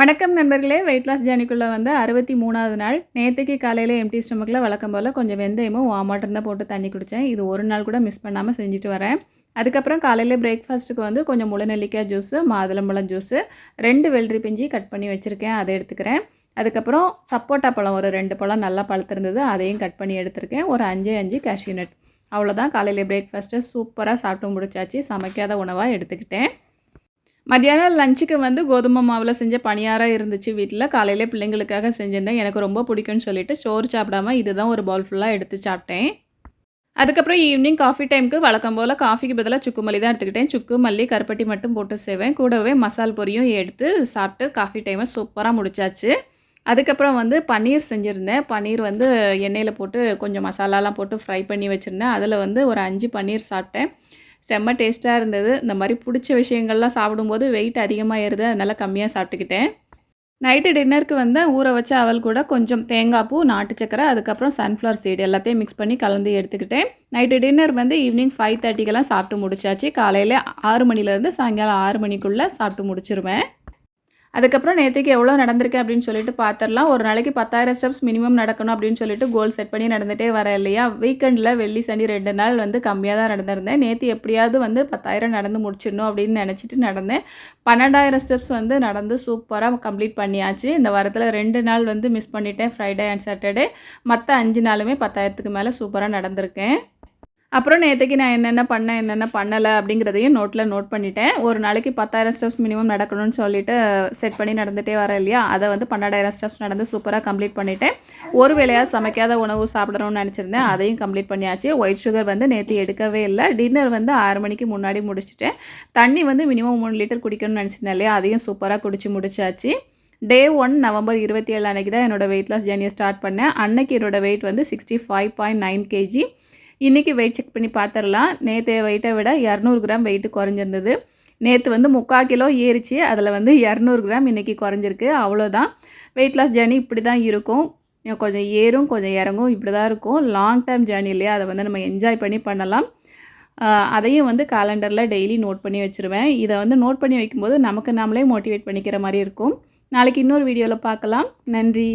வணக்கம் நண்பர்களே weight loss ஜேர்னிக்குள்ளே வந்து அறுபத்தி மூணாவது நாள். நேற்றுக்கு காலையில் எம்டி ஸ்டமக்கில் வழக்கம் போல் கொஞ்சம் வெந்தயமும் வாமாட்டம் தான் போட்டு தண்ணி குடித்தேன் இது ஒரு நாள் கூட மிஸ் பண்ணாமல் செஞ்சுட்டு வரேன். அதுக்கப்புறம் காலையில் பிரேக்ஃபாஸ்ட்டுக்கு வந்து கொஞ்சம் முளை நெல்லிக்காய் ஜூஸு மாதுளம்பழம் ஜூஸு ரெண்டு வெள்ளரி பிஞ்சி கட் பண்ணி வச்சுருக்கேன். அதை எடுத்துக்கிறேன். அதுக்கப்புறம் சப்போட்டா பழம் ஒரு ரெண்டு பழம் நல்லா பழுத்திருந்தது அதையும் கட் பண்ணி எடுத்திருக்கேன். ஒரு அஞ்சு அஞ்சு கேஷ்யூ நட் அவ்வளோதான் காலையில் பிரேக்ஃபாஸ்ட்டை சூப்பராக சாப்பிட்டு முடிச்சாச்சு. சமைக்காத உணவாக எடுத்துக்கிட்டேன். மத்தியானம் லஞ்சுக்கு வந்து கோதுமை மாவில் செஞ்ச பணியாரம் இருந்துச்சு வீட்டில் காலையிலே பிள்ளைங்களுக்காக செஞ்சிருந்தேன். எனக்கு ரொம்ப பிடிக்கும்னு சொல்லிட்டு சோறு சாப்பிடாம இதுதான் ஒரு பவுல் ஃபுல்லாக எடுத்து சாப்பிட்டேன். அதுக்கப்புறம் ஈவினிங் காஃபி டைமுக்கு வழக்கம் போல் காஃபிக்கு பதிலாக சுக்கு மல்லி தான் எடுத்துக்கிட்டேன். சுக்கு மல்லி கருப்பட்டி மட்டும் போட்டு செய்வேன். கூடவே மசால் பொரியும் எடுத்து சாப்பிட்டு காஃபி டைமை சூப்பராக முடிச்சாச்சு. அதுக்கப்புறம் வந்து பன்னீர் செஞ்சுருந்தேன். பன்னீர் வந்து எண்ணெயில் போட்டு கொஞ்சம் மசாலாலாம் போட்டு ஃப்ரை பண்ணி வச்சுருந்தேன். அதில் வந்து ஒரு அஞ்சு பன்னீர் சாப்பிட்டேன். செம்ம டேஸ்ட்டாக இருந்தது. இந்த மாதிரி பிடிச்ச விஷயங்கள்லாம் சாப்பிடும்போது வெயிட் அதிகமாக ஏறுது அதனால் கம்மியாக சாப்பிட்டுக்கிட்டேன். நைட்டு டின்னருக்கு வந்து ஊற வச்ச அவல் கூட கொஞ்சம் தேங்காய் பூ நாட்டு சக்கரை அதுக்கப்புறம் சன்ஃப்ளவர் சீடு எல்லாத்தையும் மிக்ஸ் பண்ணி கலந்து எடுத்துக்கிட்டேன். நைட்டு டின்னர் வந்து ஈவினிங் ஃபைவ் தேர்ட்டிக்கெல்லாம் சாப்பிட்டு முடிச்சாச்சு. காலையில் ஆறு மணிலேருந்து சாயங்காலம் ஆறு மணிக்குள்ளே சாப்பிட்டு முடிச்சிருவேன். அதுக்கப்புறம் நேற்றுக்கு எவ்வளோ நடந்திருக்கு அப்படின்னு சொல்லிட்டு பார்த்துடலாம் ஒரு நாளைக்கு பத்தாயிரம் ஸ்டெப்ஸ் மினிமம் நடக்கணும் அப்படின்னு சொல்லிட்டு கோல் செட் பண்ணி நடந்துகிட்டே வர இல்லையா? வீக்கெண்டில் வெள்ளி சனி ரெண்டு நாள் வந்து கம்மியாக தான் நடந்திருந்தேன். நேற்று எப்படியாவது வந்து பத்தாயிரம் நடந்து முடிச்சிடணும் அப்படின்னு நினச்சிட்டு நடந்தேன். பன்னெண்டாயிரம் ஸ்டெப்ஸ் வந்து நடந்து சூப்பராக கம்ப்ளீட் பண்ணியாச்சு. இந்த வாரத்தில் ரெண்டு நாள் வந்து மிஸ் பண்ணிட்டேன். ஃப்ரைடே அண்ட் சாட்டர்டே மற்ற அஞ்சு நாளுமே பத்தாயிரத்துக்கு மேலே சூப்பராக நடந்திருக்கேன். அப்புறம் நேற்றுக்கு நான் என்னென்ன பண்ணேன் என்னென்ன பண்ணலை அப்படிங்கிறதையும் நோட்டில் நோட் பண்ணிட்டேன். ஒரு நாளைக்கு பத்தாயிரம் ஸ்டெப்ஸ் மினிமம் நடக்கணும்னு சொல்லிட்டு செட் பண்ணி நடந்துகிட்டே வரேன் இல்லையா? அதை வந்து பன்னெண்டாயிரம் ஸ்டெப்ஸ் நடந்து சூப்பராக கம்ப்ளீட் பண்ணிட்டேன். ஒரு வேளையாக சமைக்காத உணவு சாப்பிடணும்னு நினச்சிருந்தேன். அதையும் கம்ப்ளீட் பண்ணியாச்சு. ஒயிட் சுகர் வந்து நேற்று எடுக்கவே இல்லை. டின்னர் வந்து ஆறு மணிக்கு முன்னாடி முடிச்சிட்டேன். தண்ணி வந்து மினிமம் மூணு லிட்டர் குடிக்கணும்னு நினச்சிருந்தேன் இல்லையா? அதையும் சூப்பராக குடிச்சு முடிச்சாச்சு. டே ஒன் நவம்பர் இருபத்தி ஏழு அன்றைக்கி தான் என்னோடய வெயிட் லாஸ் ஜேர்னியை ஸ்டார்ட் பண்ணேன். அன்னைக்கு என்னோடய வெயிட் வந்து sixty five point nine KG இன்றைக்கி வெயிட் செக் பண்ணி பார்த்துடலாம் நேற்று வெயிட்டை விட இரநூறு கிராம் வெயிட்டு குறைஞ்சிருந்தது. நேற்று வந்து முக்கால் கிலோ ஏறிச்சு. அதில் வந்து இரநூறு கிராம் இன்றைக்கி குறைஞ்சிருக்கு. அவ்வளோதான் வெயிட் லாஸ் ஜேர்னி இப்படி தான் இருக்கும். கொஞ்சம் ஏறும் கொஞ்சம் இறங்கும். இப்படி தான் இருக்கும். லாங் டைம் ஜேர்னி இல்லையா? அதை வந்து நம்ம என்ஜாய் பண்ணி பண்ணலாம். அதையும் வந்து காலண்டரில் டெய்லி நோட் பண்ணி வச்சுருவேன். இதை வந்து நோட் பண்ணி வைக்கும்போது நமக்கு நாமளே மோட்டிவேட் பண்ணிக்கிற மாதிரி இருக்கும். நாளைக்கு இன்னொரு வீடியோவில் பார்க்கலாம். நன்றி.